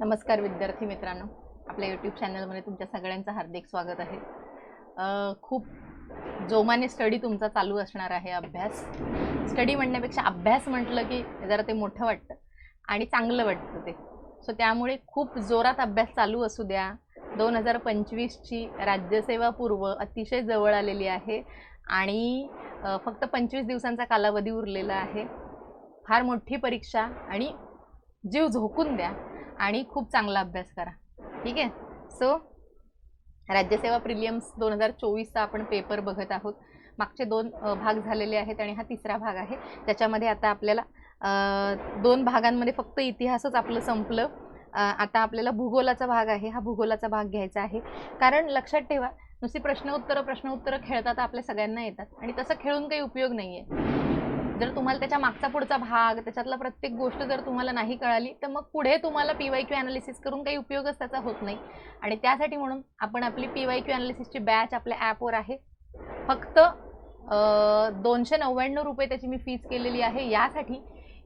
नमस्कार विद्यार्थी मित्रांनो. आपल्या यूट्यूब चॅनलमध्ये तुमच्या सगळ्यांचं हार्दिक स्वागत आहे. खूप जोमाने स्टडी तुमचा चालू असणार आहे अभ्यास. स्टडी म्हणण्यापेक्षा अभ्यास म्हटलं की जरा ते मोठं वाटतं आणि चांगलं वाटतं ते. सो त्यामुळे खूप जोरात अभ्यास चालू असू द्या. दोन हजार पंचवीसची राज्यसेवा पूर्व अतिशय जवळ आलेली आहे आणि फक्त पंचवीस दिवसांचा कालावधी उरलेला आहे. फार मोठी परीक्षा आणि जीव झोकून द्या. आणि खूप चांगला अभ्यास करा. ठीक आहे? सो राज्यसेवा प्रिलियम्स दोन हजार चोवीसचा आपण पेपर बघत आहोत. मागचे दोन भाग झालेले आहेत आणि हा तिसरा भाग आहे. त्याच्यामध्ये आता आपल्याला दोन भागांमध्ये फक्त इतिहासच आपलं संपलं. आता आपल्याला भूगोलाचा भाग आहे. हा भूगोलाचा भाग घ्यायचा आहे. कारण लक्षात ठेवा नुसती प्रश्न उत्तरं प्रश्न उत्तरं तर आपल्या सगळ्यांना येतात. आणि तसं खेळून काही उपयोग नाही आहे जर तुम्हाला त्याच्या मागचा पुढचा भाग त्याच्यातला प्रत्येक गोष्ट जर तुम्हाला नाही कळाली तर मग पुढे तुम्हाला पी वाय क्यू ॲनालिसिस करून काही उपयोगच त्याचा होत नाही. आणि त्यासाठी म्हणून आपण आपली पी वाय क्यू ॲनालिसिसची बॅच आपल्या ॲपवर आहे. फक्त दोनशे नव्याण्णव रुपये त्याची मी फीज केलेली आहे. यासाठी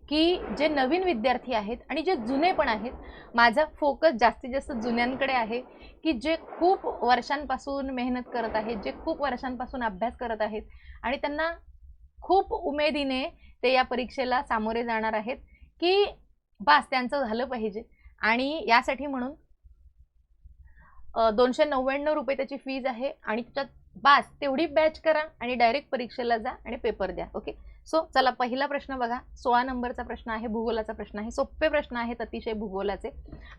की जे नवीन विद्यार्थी आहेत आणि जे जुने पण आहेत माझा फोकस जास्तीत जास्त जुन्यांकडे आहे की जे खूप वर्षांपासून मेहनत करत आहेत जे खूप वर्षांपासून अभ्यास करत आहेत आणि त्यांना खूप उमेदीने ते या परीक्षेला सामोरे जाणार आहेत की बास त्यांचं झालं पाहिजे. आणि यासाठी म्हणून दोनशे नव्याण्णव रुपये त्याची फीज आहे आणि त्याच्यात बास तेवढी बॅच करा आणि डायरेक्ट परीक्षेला जा आणि पेपर द्या ओके सो चला पहिला प्रश्न बघा. सोळा नंबरचा प्रश्न आहे भूगोलाचा प्रश्न आहे. सोपे प्रश्न आहेत अतिशय भूगोलाचे.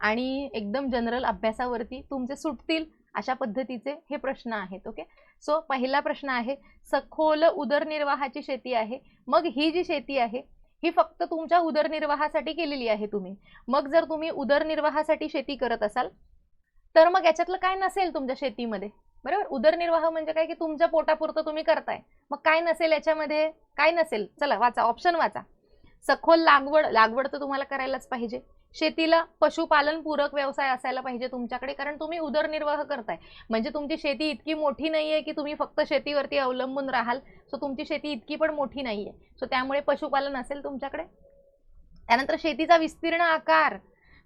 आणि एकदम जनरल अभ्यासावरती तुमचे सुटतील अशा पद्धतीचे हे प्रश्न आहेत ओके सो पहिला प्रश्न आहे सखोल उदरनिर्वाहाची शेती आहे. मग ही जी शेती आहे ही फक्त तुमच्या उदरनिर्वाहासाठी केलेली आहे तुम्ही. मग जर तुम्ही उदरनिर्वाहासाठी शेती करत असाल तर मग याच्यातलं काय नसेल तुमच्या शेतीमध्ये? बरोबर? उदरनिर्वाह म्हणजे काय? की तुमच्या पोटापुरतं तुम्ही करताय. मग काय नसेल याच्यामध्ये? काय नसेल? चला वाचा ऑप्शन वाचा. सखोल लागवड लागवड तर तुम्हाला करायलाच पाहिजे. शेतीला पशुपालन पूरक व्यवसाय असायला पाहिजे तुमच्याकडे कारण तुम्ही उदरनिर्वाह करताय. म्हणजे तुमची शेती इतकी मोठी नाही आहे की तुम्ही फक्त शेतीवरती अवलंबून राहाल. सो तुमची शेती इतकी पण मोठी नाही आहे सो त्यामुळे पशुपालन असेल तुमच्याकडे? त्यानंतर शेतीचा विस्तीर्ण आकार.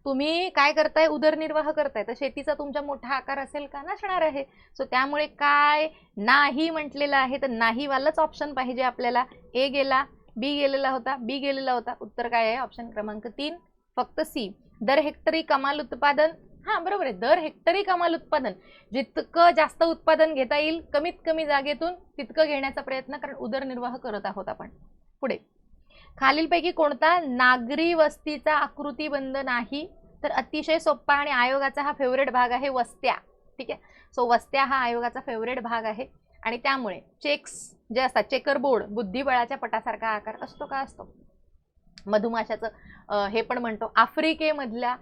तुम्ही काय करताय? उदरनिर्वाह करताय. तर शेतीचा तुमचा मोठा आकार असेल का? नसणार आहे. सो त्यामुळे काय नाही म्हटलेलं आहे तर नाहीवालाच ऑप्शन पाहिजे आपल्याला. ए गेला बी गेलेला होता बी गेलेला होता. उत्तर काय आहे? ऑप्शन क्रमांक तीन. फक्त सी. दर हेक्टरी कमाल उत्पादन. हां बरोबर आहे. दर हेक्टरी कमाल उत्पादन. जितकं जास्त उत्पादन घेता येईल कमीत कमी जागेतून तितकं घेण्याचा प्रयत्न कारण उदरनिर्वाह करत आहोत आपण. पुढे. खालीलपैकी कोणता नागरी वस्तीचा आकृतीबंध नाही तर अतिशय सोप्पा आणि आयोगाचा हा फेवरेट भाग आहे वस्त्या. ठीक आहे? सो वस्त्या हा आयोगाचा फेवरेट भाग आहे. आणि त्यामुळे चेक्स जे असतात चेकर बोर्ड बुद्धिबळाच्या पटासारखा आकार असतो का असतो? मधुमाशाचं हे पण म्हणतो. आफ्रिकेमधल्या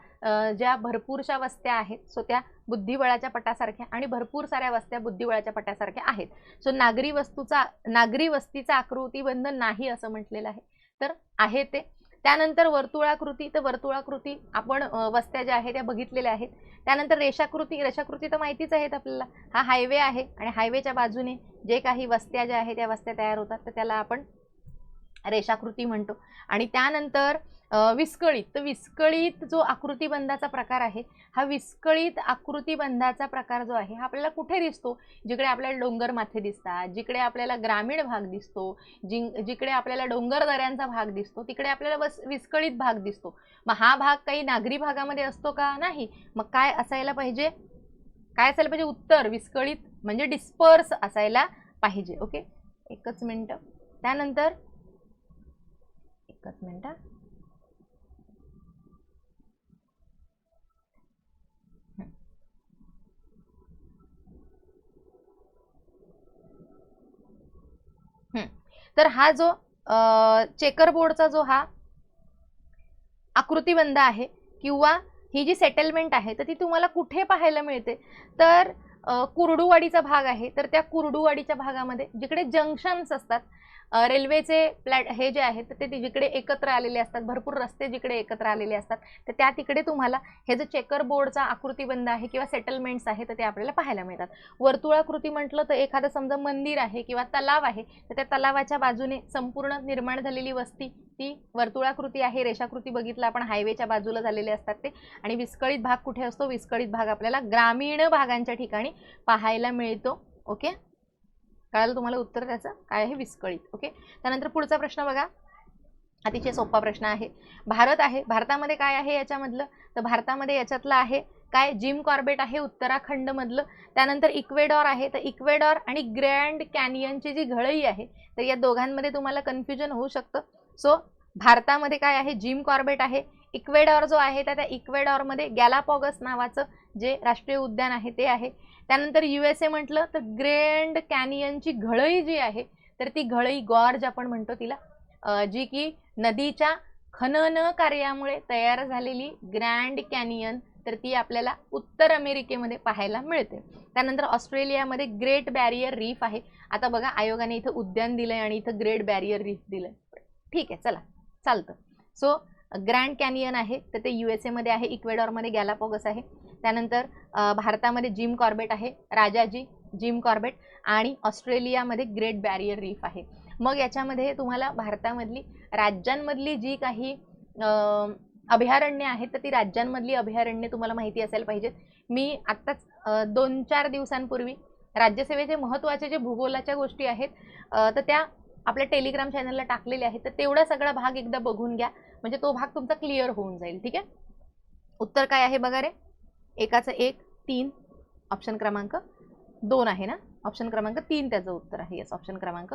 ज्या भरपूरशा वस्त्या आहेत सो त्या बुद्धिबळाच्या पटासारख्या आणि भरपूर साऱ्या वस्त्या बुद्धिबळाच्या पटासारख्या आहेत. सो नागरी वस्तूचा नागरी वस्तीचा आकृतीबंध नाही असं म्हटलेलं आहे. तर आहे ते. त्यानंतर वर्तुळाकृती तर वर्तुळाकृती आपण वस्त्या ज्या आहेत त्या बघितलेल्या आहेत. त्यानंतर रेषाकृती रेषाकृती तर माहितीच आहेत आपल्याला. हा हायवे आहे आणि हायवेच्या बाजूने जे काही वस्त्या ज्या आहेत त्या वस्त्या तयार होतात तर त्याला आपण रेषाकृती म्हणतो. आणि त्यानंतर विस्कळीत. तर विस्कळीत जो आकृतीबंधाचा प्रकार आहे हा विस्कळीत आकृतीबंधाचा प्रकार जो आहे हा आपल्याला कुठे दिसतो? जिकडे आपल्याला डोंगर माथे दिसतात जिकडे आपल्याला ग्रामीण भाग दिसतो जिं जिकडे आपल्याला डोंगर दऱ्यांचा भाग दिसतो तिकडे आपल्याला बस विस्कळीत भाग दिसतो. मग हा भाग काही नागरी भागामध्ये असतो का? नाही. मग काय असायला पाहिजे? काय असायला पाहिजे? उत्तर. विस्कळीत म्हणजे डिस्पर्स असायला पाहिजे. ओके? एकच मिनटं. त्यानंतर एकच मिनिट. तर हा जो चेकर बोर्डचा जो हा आकृतीबंध आहे किंवा ही जी सेटलमेंट आहे तर ती तुम्हाला कुठे पाहायला मिळते? तर कुर्डूवाडीचा भाग आहे तर त्या कुर्डूवाडीच्या भागामध्ये जिकडे जंक्शन्स असतात रेल्वेचे प्लॅट हे जे आहेत तर ते जिकडे एकत्र आलेले असतात. भरपूर रस्ते जिकडे एकत्र आलेले असतात. तर त्या तिकडे तुम्हाला हे जे चेकर बोर्डचा आकृतीबंध आहे किंवा सेटलमेंट्स आहे तर ते आपल्याला पाहायला मिळतात. वर्तुळाकृती म्हटलं तर एखादं समजा मंदिर आहे किंवा तलाव आहे तर त्या तलावाच्या बाजूने संपूर्ण निर्माण झालेली वस्ती ती वर्तुळाकृती आहे. रेषाकृती बघितलं आपण हायवेच्या बाजूला झालेले असतात ते. आणि विस्कळीत भाग कुठे असतो? विस्कळीत भाग आपल्याला ग्रामीण भागांच्या ठिकाणी पाहायला मिळतो. ओके? कळालं तुम्हाला उत्तर त्याचं? काय आहे? विस्कळीत. ओके त्यानंतर पुढचा प्रश्न बघा. अतिशय सोपा प्रश्न आहे. भारत आहे. भारतामध्ये काय आहे याच्यामधलं? तर भारतामध्ये याच्यातलं आहे काय? जिम कॉर्बेट आहे उत्तराखंडमधलं. त्यानंतर इक्वेडॉर आहे. तर इक्वेडॉर आणि ग्रँड कॅनियनची जी घळई आहे तर या दोघांमध्ये तुम्हाला कन्फ्युजन होऊ शकतं. सो भारतामध्ये काय आहे? जिम कॉर्बेट आहे. इक्वेडॉर जो आहे तर त्या इक्वेडॉरमध्ये गॅलापॉगस नावाचं जे राष्ट्रीय उद्यान आहे ते आहे. त्यानंतर यू एस ए म्हटलं तर ग्रँड कॅनियनची घळई जी आहे तर ती घळई गॉर्ज आपण म्हणतो तिला जी की नदीच्या खनन कार्यामुळे तयार झालेली ग्रँड कॅनियन तर ती आपल्याला उत्तर अमेरिकेमध्ये पाहायला मिळते. त्यानंतर ऑस्ट्रेलियामध्ये ग्रेट बॅरियर रीफ आहे. आता बघा आयोगाने इथं उद्यान दिलंय आणि इथं ग्रेट बॅरियर रीफ दिलंय. ठीक आहे चला चालतं. सो ग्रँड कॅनियन आहे तर ते यू एस एमध्ये आहे इक्वेडॉरमध्ये गॅलापॉगस आहे. त्यानंतर भारतामध्ये जिम कॉर्बेट आहे राजाजी जिम कॉर्बेट आणि ऑस्ट्रेलियामध्ये ग्रेट बॅरियर रीफ आहे. मग याच्यामध्ये तुम्हाला भारतामधली राज्यांमधली जी काही अभयारण्य आहेत तर ती राज्यांमधली अभयारण्य तुम्हाला माहिती असायला पाहिजेत मी आत्ताच दोन चार दिवसांपूर्वी राज्यसेवेचे महत्त्वाचे जे भूगोलाच्या गोष्टी आहेत तर त्या आपल्या टेलिग्राम चॅनलला टाकलेल्या आहेत तर तेवढा सगळा भाग एकदा बघून घ्या. म्हणजे तो भाग तुमचा क्लिअर होऊन जाईल ठीक आहे? उत्तर काय आहे बघा रे? एकाचं एक तीन ऑप्शन क्रमांक दोन आहे ना? ऑप्शन क्रमांक तीन त्याचं उत्तर आहे. येस ऑप्शन क्रमांक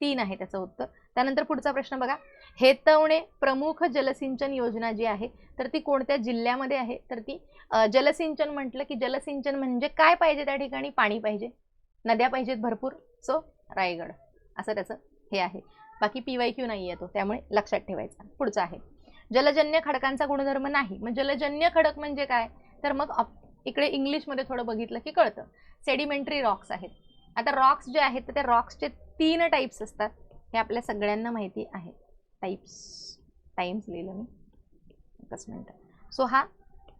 तीन आहे त्याचं उत्तर. त्यानंतर पुढचा प्रश्न बघा. हेतवणे प्रमुख जलसिंचन योजना जी आहे तर ती कोणत्या जिल्ह्यामध्ये आहे? तर ती जलसिंचन म्हटलं की जलसिंचन म्हणजे काय पाहिजे त्या ठिकाणी? पाणी पाहिजे. नद्या पाहिजेत भरपूर. सो रायगड. असं त्याचं हे आहे. बाकी पी वाय क्यू नाही येतो त्यामुळे लक्षात ठेवायचा. पुढचा आहे. जलजन्य खडकांचा गुणधर्म नाही. मग जलजन्य खडक म्हणजे काय? तर मग इकडे इंग्लिशमध्ये थोडं बघितलं की कळतं. सेडिमेंटरी रॉक्स आहेत. आता रॉक्स जे आहेत तर त्या रॉक्सचे तीन टाईप्स असतात. हे आपल्या सगळ्यांना माहिती आहे टाईप्स टाईम्स लिहिलं मी. एकच मिनटं. सो हा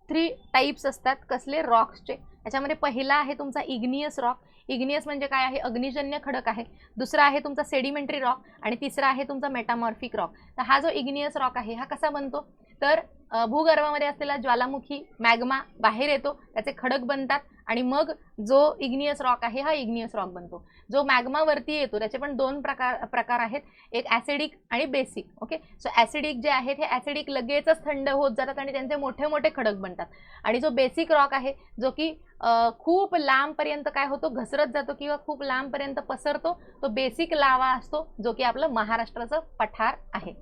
थ्री टाईप्स असतात. कसले? रॉक्सचे याच्यामध्ये पहिला आहे तुमचा इग्नियस रॉक इग्नियस म्हणजे काय आहे? अग्निजन्य खडक आहे. दुसरा आहे तुमचा सेडिमेंटरी रॉक आणि तिसरा आहे तुमचा मेटामॉर्फिक रॉक तर हा जो इग्नियस रॉक आहे हा कसा बनतो? तर भूगर्भामध्ये असलेला ज्वालामुखी मॅग्मा बाहेर येतो त्याचे खडक बनतात आणि मग जो इग्नियस रॉक आहे हा इग्नियस रॉक बनतो. जो मॅग्मावरती येतो त्याचे पण दोन प्रकार प्रकार आहेत. एक ॲसिडिक आणि बेसिक ओके? सो ॲसिडिक जे आहेत हे ॲसिडिक लगेचच थंड होत जातात आणि त्यांचे मोठे मोठे खडक बनतात. आणि जो बेसिक रॉक आहे जो की खूप लांबपर्यंत काय होतो घसरत जातो किंवा खूप लांबपर्यंत पसरतो तो बेसिक लावा असतो जो की आपलं महाराष्ट्राचं पठार आहे.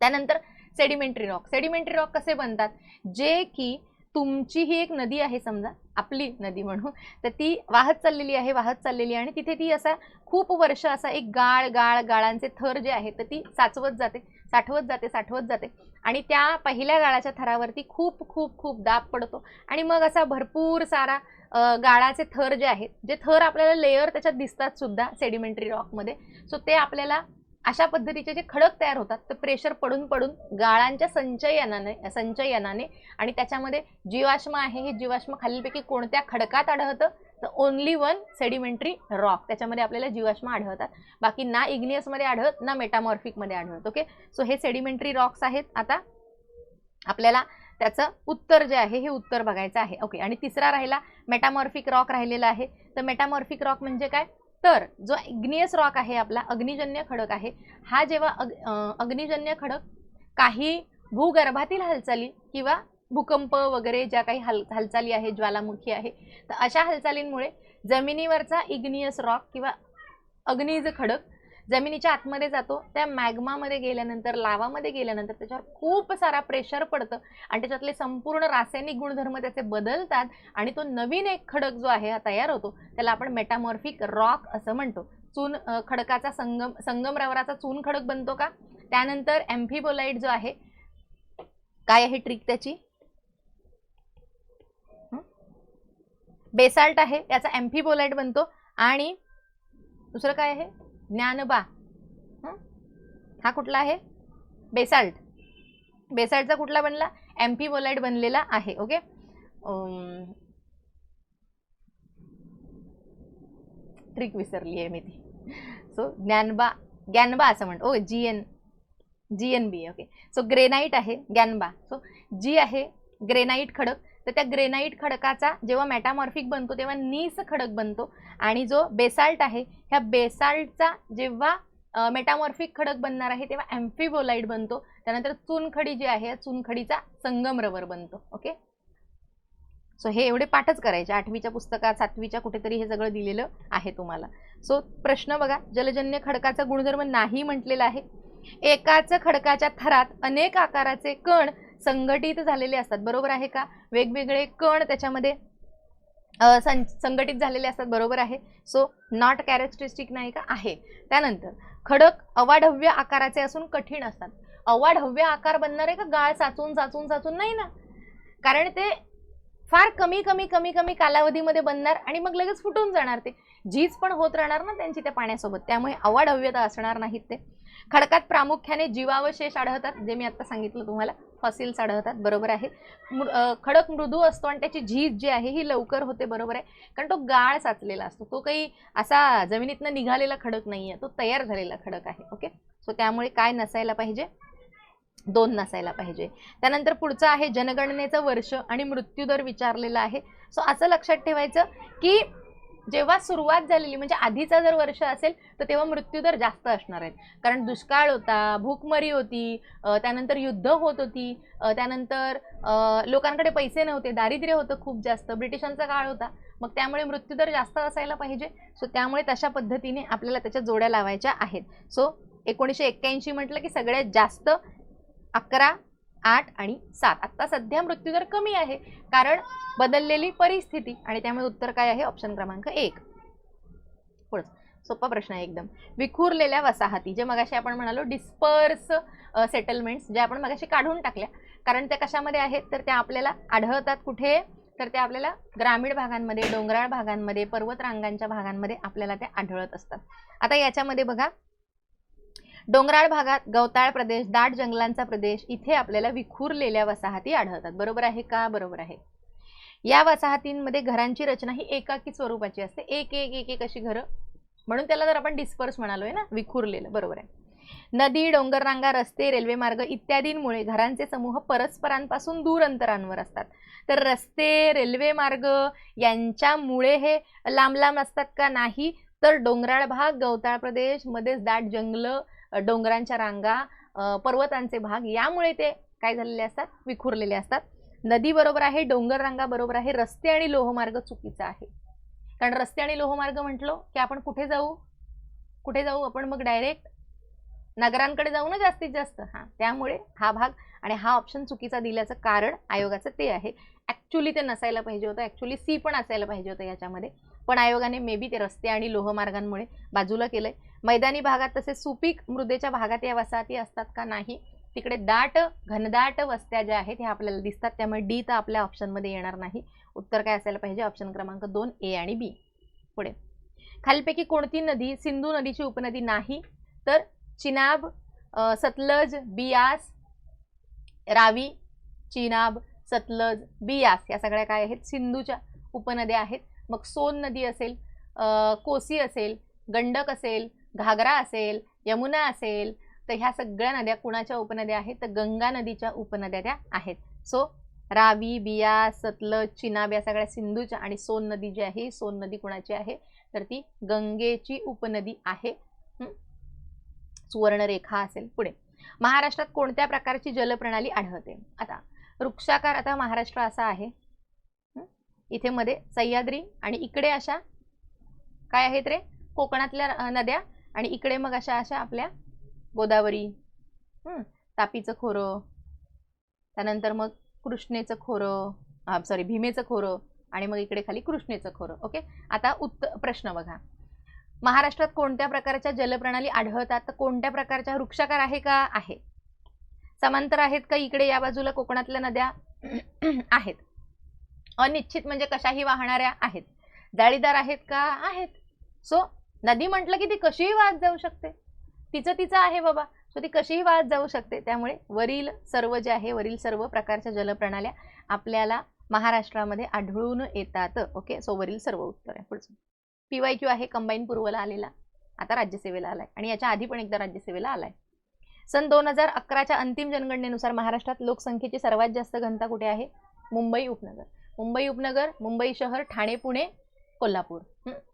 त्यानंतर सेडिमेंटरी रॉक सेडिमेंटरी रॉक कसे बनतात? जे की तुमची ही एक नदी आहे समजा आपली नदी म्हणू तर ती वाहत चाललेली आहे वाहत चाललेली आहे आणि तिथे ती असा खूप वर्ष असा एक गाळ गाळ गाळांचे थर जे आहेत तर ती साचवत जाते साठवत जाते साठवत जाते. आणि त्या पहिल्या गाळाच्या थरावरती खूप खूप खूप दाब पडतो. आणि मग असा भरपूर सारा गाळाचे थर जे आहेत जे थर आपल्याला लेअर त्याच्यात दिसतात सुद्धा सेडिमेंटरी रॉकमध्ये सो ते आपल्याला अशा पद्धतीचे जे खडक तयार होतात तर प्रेशर पडून पडून गाळांच्या संचयनाने संचयनाने आणि त्याच्यामध्ये जीवाश्म आहे हे जीवाश्म खालीलपैकी कोणत्या खडकात आढळतं? तर ओनली वन सेडिमेंटरी रॉक त्याच्यामध्ये आपल्याला जीवाश्म आढळतात. बाकी ना इग्नियसमध्ये आढळत ना मेटामॉर्फिकमध्ये आढळत ओके सो हे सेडिमेंटरी रॉक्स आहेत. आता आपल्याला त्याचं उत्तर जे आहे हे उत्तर बघायचं आहे. ओके आणि तिसरा राहिला मेटामॉर्फिक रॉक राहिलेला आहे. तर मेटामॉर्फिक रॉक म्हणजे काय? तर जो इग्नियस रॉक आहे आपला अग्निजन्य खडक आहे हा जेव्हा अग अग्निजन्य खडक काही भूगर्भातील हालचाली किंवा भूकंप वगैरे ज्या काही हाल हालचाली आहेत ज्वालामुखी आहे तर अशा हालचालींमुळे जमिनीवरचा इग्नियस रॉक किंवा अग्निज खडक जमिनीच्या आतमध्ये जातो त्या मॅग्मामध्ये गेल्यानंतर लावामध्ये गेल्यानंतर त्याच्यावर खूप सारा प्रेशर पडतं आणि त्याच्यातले संपूर्ण रासायनिक गुणधर्म त्याचे बदलतात आणि तो नवीन एक खडक जो आहे हा तयार होतो त्याला आपण मेटामॉर्फिक रॉक असं म्हणतो. चून खडकाचा संगम संगमरवराचा चून खडक बनतो का? त्यानंतर एम्फिबोलाइट जो आहे काय आहे ट्रिक त्याची? बेसाल्ट आहे याचा एम्फिबोलाइट बनतो आणि दुसरं काय आहे? ज्ञानबा हा? कुठला आहे? बेसाल्ट. बेसाल्टचा कुठला बनला? एम्फिबोलाइट बनलेला आहे ओके? ट्रिक विसरली आहे मी ती. सो ज्ञानबा ग्यानबा असं म्हणतो O G N G N B okay. So granite आहे ग्यानबा सो जी आहे ग्रेनाईट खडक. तर त्या ग्रेनाईट खडकाचा जेव्हा मॅटामॉर्फिक बनतो तेव्हा नीस खडक बनतो. आणि जो बेसाल्ट आहे ह्या बेसाल्टचा जेव्हा मेटामॉर्फिक खडक बनणार आहे तेव्हा एम्फिबोलाईट बनतो. त्यानंतर चुनखडी जी आहे चुनखडीचा चुनखडीचा संगमरवर बनतो. ओके? सो हे एवढे पाठच करायचे. आठवीच्या पुस्तकात सातवीच्या कुठेतरी हे सगळं दिलेलं आहे तुम्हाला. सो प्रश्न बघा. जलजन्य खडकाचा गुणधर्म नाही म्हटलेला आहे. एकाच खडकाच्या थरात अनेक आकाराचे कण संघटित झालेले असतात. बरोबर आहे का? वेगवेगळे कण त्याच्यामध्ये सं संघटित झालेले असतात. बरोबर आहे? सो नॉट कॅरेक्टरिस्टिक नाही का? आहे. त्यानंतर खडक अवाढव्य आकाराचे असून कठीण असतात. अवाढव्य आकार बनणार आहे का? गाळ साचून साचून साचून नाही ना? कारण ते फार कमी कमी कमी कमी कालावधीमध्ये बनणार आणि मग लगेच फुटून जाणार ते. झीज पण होत राहणार ना त्यांची त्या पाण्यासोबत. त्यामुळे अवाढव्यता असणार नाहीत ते. खडकात प्रामुख्याने जीवावशेष आढळतात जे मी आता सांगितलं तुम्हाला. फॉसिल्स आढळतात बरोबर आहे. मृ- खडक मृदू असतो आणि त्याची झीज जी आहे ही लवकर होते बरोबर आहे. कारण तो गाळ साचलेला असतो. तो काही असा जमिनीतनं निघालेला खडक नाही आहे तो तयार झालेला खडक आहे ओके? सो त्यामुळे काय नसायला पाहिजे? दोन नसायला पाहिजे. त्यानंतर पुढचं आहे जनगणनेचं वर्ष आणि मृत्यूदर विचारलेला आहे. सो असं लक्षात ठेवायचं की जेव्हा सुरुवात झालेली म्हणजे आधीचा जर वर्ष असेल तर तेव्हा मृत्यूदर जास्त असणार आहेत. कारण दुष्काळ होता भूकमरी होती त्यानंतर युद्ध होत होती त्यानंतर लोकांकडे पैसे नव्हते दारिद्र्य होतं खूप जास्त ब्रिटिशांचा काळ होता. मग त्यामुळे मृत्यूदर जास्त असायला पाहिजे. सो त्यामुळे तशा पद्धतीने आपल्याला त्याच्या जोड्या लावायच्या आहेत. सो एकोणीसशे एक्क्याऐंशी म्हटलं की सगळ्यात जास्त अकरा आठ आणि सात. आत्ता सध्या मृत्यूदर कमी आहे. कारण बदललेली परिस्थिती आणि त्यामुळे उत्तर काय आहे? ऑप्शन क्रमांक एक. पुढचं. सोपा प्रश्न आहे एकदम. विखुरलेल्या वसाहती जे मगाशी आपण म्हणालो डिस्पर्स सेटलमेंट्स जे आपण मगाशी काढून टाकल्या. कारण त्या कशामध्ये आहेत? तर त्या आपल्याला आढळतात कुठे? तर त्या आपल्याला ग्रामीण भागांमध्ये डोंगराळ भागांमध्ये पर्वतरांगांच्या भागांमध्ये आपल्याला त्या आढळत असतात. आता याच्यामध्ये बघा डोंगराळ भागात गवताळ प्रदेश दाट जंगलांचा प्रदेश इथे आपल्याला विखुरलेल्या वसाहती आढळतात. बरोबर आहे का? बरोबर आहे. या वसाहतींमध्ये घरांची रचना ही एकाकी स्वरूपाची असते. एक एक एक एक अशी घरं. म्हणून त्याला जर आपण डिस्पर्स म्हणालोय ना विखुरलेलं. बरोबर आहे. नदी डोंगररांगा रस्ते रेल्वे मार्ग इत्यादींमुळे घरांचे समूह परस्परांपासून दूर अंतरांवर असतात. तर रस्ते रेल्वे मार्ग यांच्यामुळे हे लांब लांब असतात का नाही? तर डोंगराळ भाग गवताळ प्रदेश मध्येच दाट जंगलं डोंगरांच्या रांगा पर्वतांचे भाग यामुळे ते काय झालेले असतात? विखुरलेले असतात. नदी बरोबर आहे डोंगर रांगा बरोबर आहे रस्ते आणि लोहमार्ग चुकीचा आहे. कारण रस्ते आणि लोहमार्ग म्हटलो की आपण कुठे जाऊ? कुठे जाऊ आपण मग डायरेक्ट नगरांकडे जाऊ ना जास्तीत जास्त? हां त्यामुळे हा भाग आणि हा ऑप्शन चुकीचा दिल्याचं कारण आयोगाचं ते आहे. ॲक्च्युली ते नसायला पाहिजे होतं. ॲक्च्युली सी पण असायला पाहिजे होतं याच्यामध्ये. पण आयोगाने मे बी ते रस्ते आणि लोहमार्गांमुळे बाजूला केलंय. मैदानी भागात तसे सुपीक मृदेच्या भागात या वसाहती असतात का नाही? तिकडे दाट घनदाट वस्त्या ज्या आहेत ह्या आपल्याला दिसतात. त्यामुळे डी तर आपल्या ऑप्शनमध्ये येणार नाही. उत्तर काय असायला पाहिजे? ऑप्शन क्रमांक दोन ए आणि बी. पुढे. खालीलपैकी कोणती नदी सिंधू नदीची उपनदी नाही? तर चिनाब सतलज बियास रावी चिनाब सतलज बियास या सगळ्या काय आहेत? सिंधूच्या उपनद्या आहेत. मग सोन नदी असेल कोसी असेल गंडक असेल घागरा असेल यमुना असेल तर ह्या सगळ्या नद्या कुणाच्या उपनद्या आहेत? तर गंगा नदीच्या उपनद्या त्या आहेत. सो रावी बिया सतलज चिनाब या सगळ्या सिंधूच्या आणि सोन नदी जी आहे सोन नदी कुणाची आहे? तर ती गंगेची उपनदी आहे. सुवर्णरेखा असेल. पुढे. महाराष्ट्रात कोणत्या प्रकारची जलप्रणाली आढळते? आता वृक्षाकार आता महाराष्ट्र असा आहे. इथे मध्ये सह्याद्री आणि इकडे अशा काय आहेत रे? कोकणातल्या नद्या. आणि इकडे मग अशा अशा आपल्या गोदावरी तापीचं खोरं त्यानंतर मग कृष्णेचं खोरं सॉरी भीमेचं खोरं आणि मग इकडे खाली कृष्णेचं खोरं ओके आता उत्त प्रश्न बघा. महाराष्ट्रात कोणत्या प्रकारच्या जलप्रणाली आढळतात? तर कोणत्या प्रकारच्या वृक्षाकार आहे का? आहे. समांतर आहेत का इकडे या बाजूला कोकणातल्या नद्या? आहेत. अनिश्चित म्हणजे कशाही वाहणाऱ्या आहेत. जाळीदार आहेत का? आहेत. सो नदी म्हटलं की ती कशीही वाहत जाऊ शकते. तिचं तिचं आहे बाबा. सो ती कशीही वाहत जाऊ शकते. त्यामुळे वरील सर्व जे आहे वरील सर्व प्रकारच्या जलप्रणाल्या आपल्याला महाराष्ट्रामध्ये आढळून येतात. ओके सो वरील सर्व उत्तर आहे. पुढचं. पी वाय क्यू आहे कंबाईन पूर्वला आलेला. आता राज्यसेवेला आलाय. आणि याच्या आधी पण एकदा राज्यसेवेला आलाय. सन दोन हजार अकराच्या अंतिम जनगणनेनुसार महाराष्ट्रात लोकसंख्येची सर्वात जास्त घनता कुठे आहे? मुंबई उपनगर. मुंबई उपनगर मुंबई शहर ठाणे पुणे कोल्हापूर.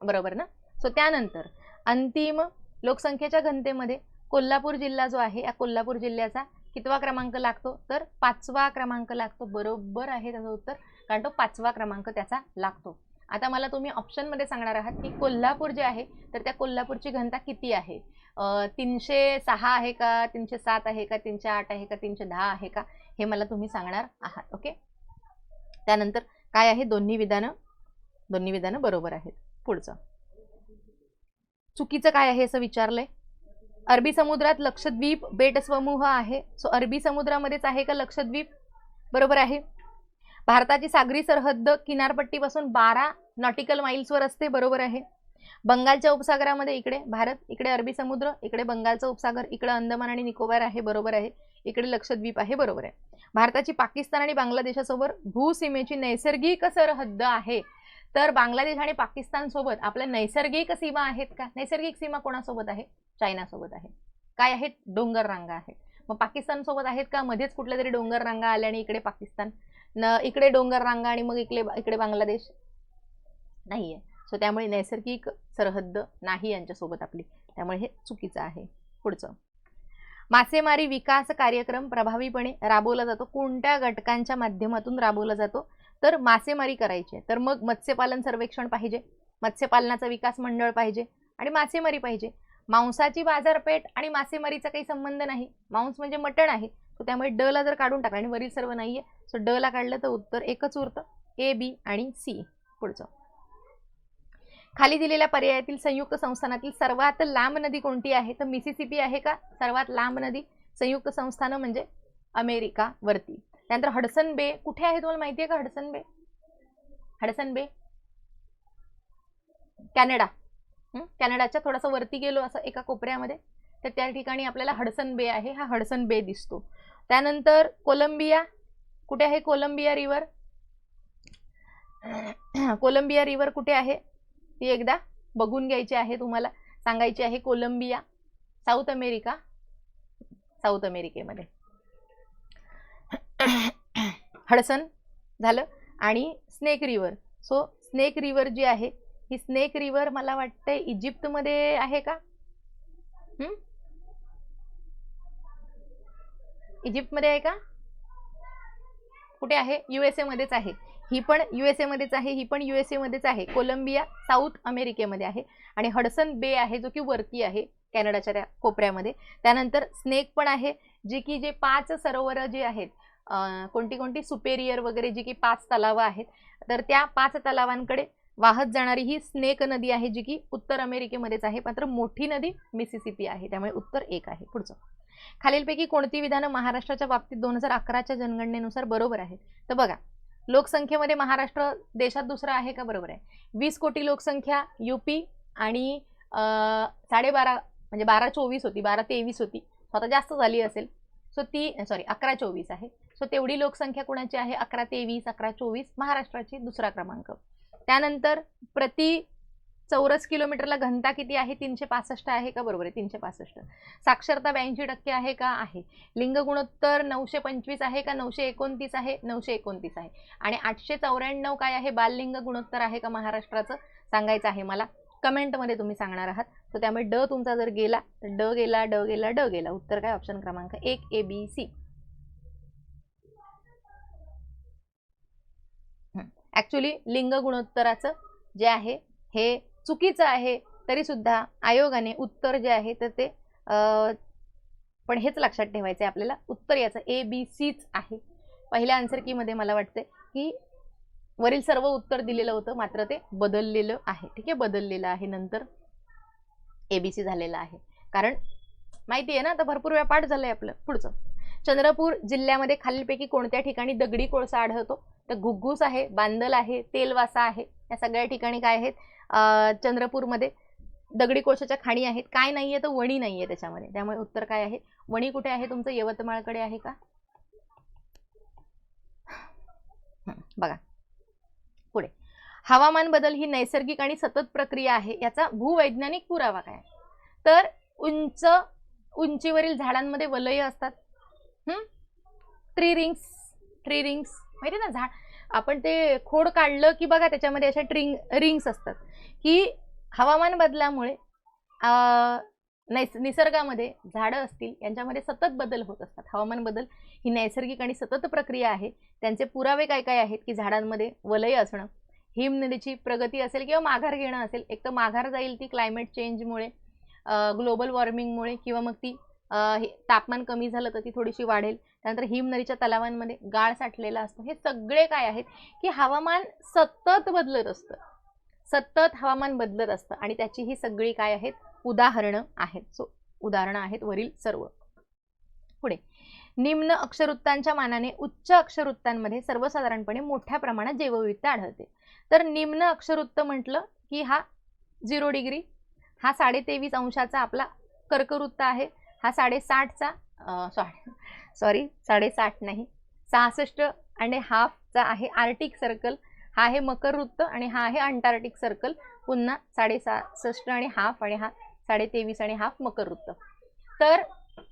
बरोबर ना? सो त्यानंतर अंतिम लोकसंख्येच्या घनतेमध्ये कोल्हापूर जिल्हा जो आहे या कोल्हापूर जिल्ह्याचा कितवा क्रमांक लागतो? तर पाचवा क्रमांक लागतो. बरोबर आहे त्याचं उत्तर कारण तो पाचवा क्रमांक त्याचा लागतो. आता मला तुम्ही ऑप्शनमध्ये सांगणार आहात की कोल्हापूर जे आहे तर त्या कोल्हापूरची घनता किती आहे? तीनशे सहा आहे का? तीनशे सात आहे का? तीनशे आठ आहे का? तीनशे दहा आहे का? हे मला तुम्ही सांगणार आहात ओके त्यानंतर काय आहे? दोन्ही विधानं दोन्ही विधानं बरोबर आहेत. पुढचं. चुकीचं काय आहे असं विचारलंय? अरबी समुद्रात लक्षद्वीप बेटसमूह आहे. सो अरबी समुद्रामध्येच आहे का लक्षद्वीप? बरोबर आहे. भारताची सागरी सरहद्द किनारपट्टीपासून बारा नॉटिकल माइल्सवर असते. बरोबर आहे. बंगालच्या उपसागरामध्ये इकडे भारत इकडे अरबी समुद्र इकडे बंगालचा उपसागर इकडे अंदमान आणि निकोबार आहे. बरोबर आहे. इकडे लक्षद्वीप आहे. बरोबर आहे. भारताची पाकिस्तान आणि बांगलादेशासोबत भूसीमेची नैसर्गिक सरहद्द आहे. तर बांगलादेश आणि पाकिस्तान सोबत आपल्या नैसर्गिक सीमा आहेत का? नैसर्गिक सीमा कोणासोबत आहे? चायनासोबत आहे. काय आहेत? डोंगर रांगा आहेत. मग पाकिस्तान सोबत आहेत का? मध्येच कुठल्या तरी डोंगर रांगा आल्या आणि इकडे पाकिस्तान? न इकडे डोंगर रांगा आणि मग इकडे इकडे बांगलादेश? नाहीये. सो त्यामुळे नैसर्गिक सरहद्द नाही यांच्यासोबत आपली. त्यामुळे हे चुकीचं आहे. पुढचं. मासेमारी विकास कार्यक्रम प्रभावीपणे राबवला जातो. कोणत्या घटकांच्या माध्यमातून राबवला जातो? तर मासेमारी करायची आहे. तर मग मत्स्यपालन सर्वेक्षण पाहिजे. मत्स्यपालनाचा विकास मंडळ पाहिजे आणि मासेमारी पाहिजे. मांसाची बाजारपेठ आणि मासेमारीचा काही संबंध नाही. मांस म्हणजे मटण आहे. तर त्यामुळे ड ला जर काढून टाकलं आणि वरील सर्व नाहीये सो ड ला काढलं तर उत्तर एकच उरतं. ए बी आणि सी पुढचं. खाली दिलेल्या पर्यायातील संयुक्त संस्थानातील सर्वात लांब नदी कोणती आहे? तर मिसिसिपी आहे का? सर्वात लांब नदी संयुक्त संस्थानं म्हणजे अमेरिका वरती त्यानंतर हडसन बे. कुठे आहे तुम्हाला माहिती आहे का Hudson Bay? Hudson Bay. Canada. कॅनडाच्या थोडासा वरती गेलो असं एका कोपऱ्यामध्ये. तर त्या ठिकाणी आपल्याला हडसन बे आहे. हा हडसन बे दिसतो. त्यानंतर कोलंबिया. कुठे आहे कोलंबिया रिव्हर कोलंबिया रिव्हर कुठे आहे? ती एकदा बघून घ्यायची आहे तुम्हाला. सांगायची आहे कोलंबिया साऊथ अमेरिका साऊथ अमेरिकेमध्ये. हडसन झालं आणि snake river. So snake river जी आहे ही स्नेक रिवर मला वाटते इजिप्तमध्ये आहे का? इजिप्तमध्ये आहे का? कुठे आहे? युएसए मध्येच आहे. ही पण युएसए मध्येच आहे ही पण युएसए मध्येच आहे. कोलंबिया साऊथ अमेरिकेमध्ये आहे. आणि हडसन बे आहे जो की वरती आहे कॅनडाच्या त्या कोपऱ्यामध्ये. त्यानंतर स्नेक पण आहे जी की जे पाच सरोवरं जी आहेत कोणती कोणती सुपेरियर वगैरे जी की पाच तलावं आहेत तर त्या पाच तलावांकडे वाहत जाणारी ही स्नेक नदी आहे जी की उत्तर अमेरिकेमध्येच आहे मात्र मोठी नदी मिसिसिपी आहे त्यामुळे उत्तर एक आहे पुढचं. खालीलपैकी कोणती विधानं महाराष्ट्राच्या बाबतीत दोन हजार अकराच्या जनगणनेनुसार बरोबर आहेत? तर बघा लोकसंख्येमध्ये महाराष्ट्र देशात दुसरा आहे का? बरोबर आहे. वीस कोटी लोकसंख्या युपी आणि साडेबारा म्हणजे बारा चोवीस होती बारा तेवीस होती. स्वतः जास्त झाली असेल. सो ती सॉरी अकरा चोवीस आहे. सो तेवढी लोकसंख्या कोणाची आहे? अकरा तेवीस अकरा चोवीस महाराष्ट्राची दुसरा क्रमांक. त्यानंतर प्रति चौरस किलोमीटरला घनता किती आहे? तीनशे पासष्ट आहे का? बरोबर आहे तीनशे पासष्ट. साक्षरता ब्याऐंशी टक्के आहे का? आहे. लिंग गुणोत्तर नऊशे पंचवीस आहे का? नऊशे एकोणतीस आहे? नऊशे एकोणतीस आहे. आणि आठशे चौऱ्याण्णव काय आहे? बाललिंग गुणोत्तर आहे का? महाराष्ट्राचं? सांगायचं आहे मला. कमेंटमध्ये तुम्ही सांगणार आहात. तर त्यामुळे ड तुमचा जर गेला तर ड गेला ड गेला ड गेला. उत्तर काय? ऑप्शन क्रमांक एक ए बी सी. ॲक्च्युली लिंग गुणोत्तराचं जे आहे हे चुकीचं आहे तरीसुद्धा आयोगाने उत्तर जे आहे तर ते पण हेच लक्षात ठेवायचं आहे आपल्याला. उत्तर याचं ए बी सीच आहे. पहिल्या आन्सर कीमध्ये मला वाटते की वरील सर्व उत्तर दिलेलं होतं मात्र ते बदललेलं आहे. ठीक आहे? बदललेलं आहे. नंतर ए बी सी झालेलं आहे. कारण माहिती आहे ना आता भरपूर वेळा पाठ झालंय आपलं. पुढचं. चंद्रपूर जिल्ह्यामध्ये खालीलपैकी कोणत्या ठिकाणी दगडी कोळसा आढळतो? तर घुग्गूस आहे बांदल आहे तेलवासा आहे या सगळ्या ठिकाणी काय आहेत? चंद्रपूरमध्ये दगडी कोळशाच्या खाणी आहेत. काय नाहीये तर वणी नाहीये त्याच्यामध्ये. त्यामुळे उत्तर काय आहे? वणी कुठे आहे तुमचं? यवतमाळकडे आहे का? बघा. पुढे. हवामान बदल ही नैसर्गिक आणि सतत प्रक्रिया आहे. याचा भूवैज्ञानिक पुरावा काय तर उंच उंचीवरील झाडांमध्ये वलय असतात. ट्री रिंग्स ट्री रिंग्स माहिती ना झाड? आपण ते खोड काढलं की बघा त्याच्यामध्ये अशा ट्रिंग रिंग्स असतात. की हवामान बदलामुळे नैस निसर्गामध्ये झाडं असतील यांच्यामध्ये सतत बदल होत असतात. हवामान बदल ही नैसर्गिक आणि सतत प्रक्रिया आहे. त्यांचे पुरावे काय काय आहेत की झाडांमध्ये वलय असणं हिमनदीची प्रगती असेल किंवा माघार घेणं असेल एक तर माघार जाईल ती क्लायमेट चेंजमुळे ग्लोबल वॉर्मिंगमुळे किंवा मग ती तापमान कमी झालं तर ती थोडीशी वाढेल. त्यानंतर हिमनदीच्या तलावांमध्ये गाळ साठलेला असतो. हे सगळे काय आहेत की हवामान सतत बदलत असतं. सतत हवामान बदलत असतं आणि त्याची ही सगळी काय आहेत? उदाहरणं आहेत. सो उदाहरणं आहेत वरील सर्व. पुढे. निम्न अक्षरवृत्तांच्या मानाने उच्च अक्षरवृत्तांमध्ये सर्वसाधारणपणे मोठ्या प्रमाणात जैवविविधता आढळते. तर निम्न अक्षरवृत्त म्हटलं की हा झिरो डिग्री हा साडे तेवीस अंशाचा आपला कर्कवृत्त आहे. हा साडेसाठचा सॉरी सॉरी साडेसाठ नाही. सहासष्ट आणि हाफचा आहे आर्टिक सर्कल हा आहे मकर वृत्त आणि हा आहे अंटार्क्टिक सर्कल पुन्हा साडेसहासष्ट आणि हाफ आणि हा साडेतेवीस आणि हाफ मकर वृत्त. तर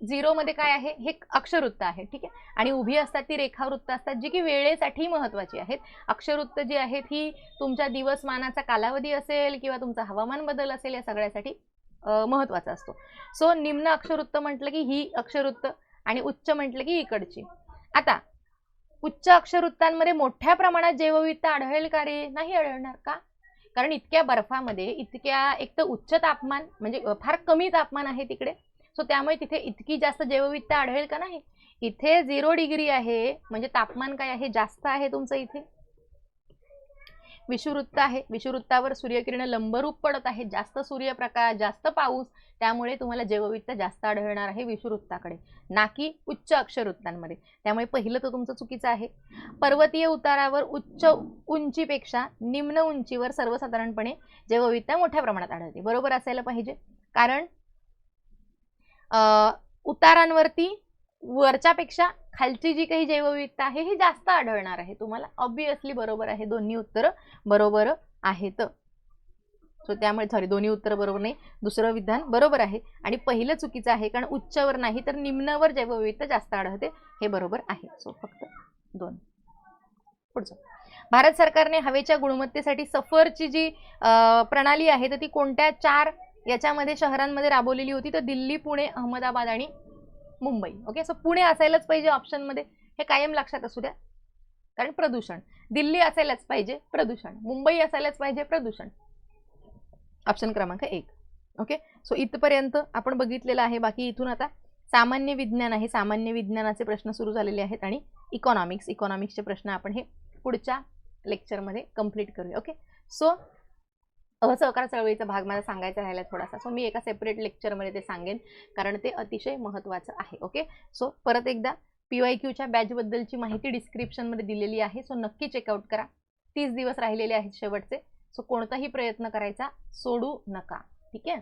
झिरोमध्ये काय आहे? हे अक्षरवृत्त आहे ठीक आहे? आणि उभी असतात ती रेखावृत्त असतात जी की वेळेसाठी महत्त्वाची आहेत. अक्षरवृत्त जी आहेत ही तुमच्या दिवसमानाचा कालावधी असेल किंवा तुमचा हवामान बदल असेल या सगळ्यासाठी महत्त्वाचा असतो. सो निम्न अक्षरवृत्त म्हटलं की ही अक्षरवृत्त आणि उच्च म्हटलं की इकडची. आता उच्च अक्षरवृत्तांमध्ये मोठ्या प्रमाणात जैवविविधता आढळेल का रे? नाही आढळणार का? कारण इतक्या बर्फामध्ये इतक्या एक तर उच्च तापमान म्हणजे फार कमी तापमान आहे तिकडे. सो त्यामुळे तिथे इतकी जास्त जैवविविधता आढळेल का नाही? इथे झिरो डिग्री आहे म्हणजे तापमान काय आहे? जास्त आहे तुमचं इथे? विषुवृत्त आहे. विषुवृत्तावर सूर्यकिरण लंबरूप पडत आहे. जास्त सूर्यप्रकाश जास्त पाऊस त्यामुळे तुम्हाला जैवविविधता जास्त आढळणार आहे विषुवृत्ताकडे ना की उच्च अक्षरवृत्तांमध्ये. त्यामुळे पहिलं तर तुमचं चुकीचं आहे. पर्वतीय उतारावर उच्च उंचीपेक्षा निम्न उंचीवर सर्वसाधारणपणे जैवविविधता मोठ्या प्रमाणात आढळते. बरोबर असायला पाहिजे. कारण उतारांवरती वरच्यापेक्षा खालची जी काही जैवविविधता आहे ही जास्त आढळणार आहे. तुम्हाला ऑब्विसली बरोबर आहे दोन्ही उत्तरं बरोबर आहेत. सो त्यामुळे सॉरी दोन्ही उत्तरं बरोबर नाही दुसरं विधान बरोबर आहे. आणि पहिलं चुकीचं आहे कारण उच्चवर नाही तर निम्नवर जैवविविधता जास्त आढळते हे बरोबर आहे. सो फक्त दोन. पुढचं. भारत सरकारने हवेच्या गुणवत्तेसाठी सफरची जी प्रणाली आहे तर ती कोणत्या चार याच्यामध्ये शहरांमध्ये राबवलेली होती तर दिल्ली पुणे अहमदाबाद आणि मुंबई. ओके सो पुणे असायलाच पाहिजे ऑप्शनमध्ये हे कायम लक्षात असू द्या. कारण प्रदूषण. दिल्ली असायलाच पाहिजे प्रदूषण. मुंबई असायलाच पाहिजे प्रदूषण. ऑप्शन क्रमांक एक. ओके सो इथपर्यंत आपण बघितलेलं आहे. बाकी इथून आता सामान्य विज्ञान आहे. सामान्य विज्ञानाचे प्रश्न सुरू झालेले आहेत आणि इकॉनॉमिक्स इकॉनॉमिक्सचे प्रश्न आपण हे पुढच्या लेक्चरमध्ये कंप्लीट करूया. ओके सो असहकार चळवळीचा भाग मला सांगायचा राहिला थोडासा. सो मी एका सेपरेट लेक्चरमध्ये ते सांगेन कारण ते अतिशय महत्त्वाचं आहे ओके सो परत एकदा पी वाय क्यूच्या बॅचबद्दलची माहिती डिस्क्रिप्शनमध्ये दिलेली आहे. सो नक्की चेकआउट करा. तीस दिवस राहिलेले आहेत शेवटचे. सो कोणताही प्रयत्न करायचा सोडू नका. ठीक आहे?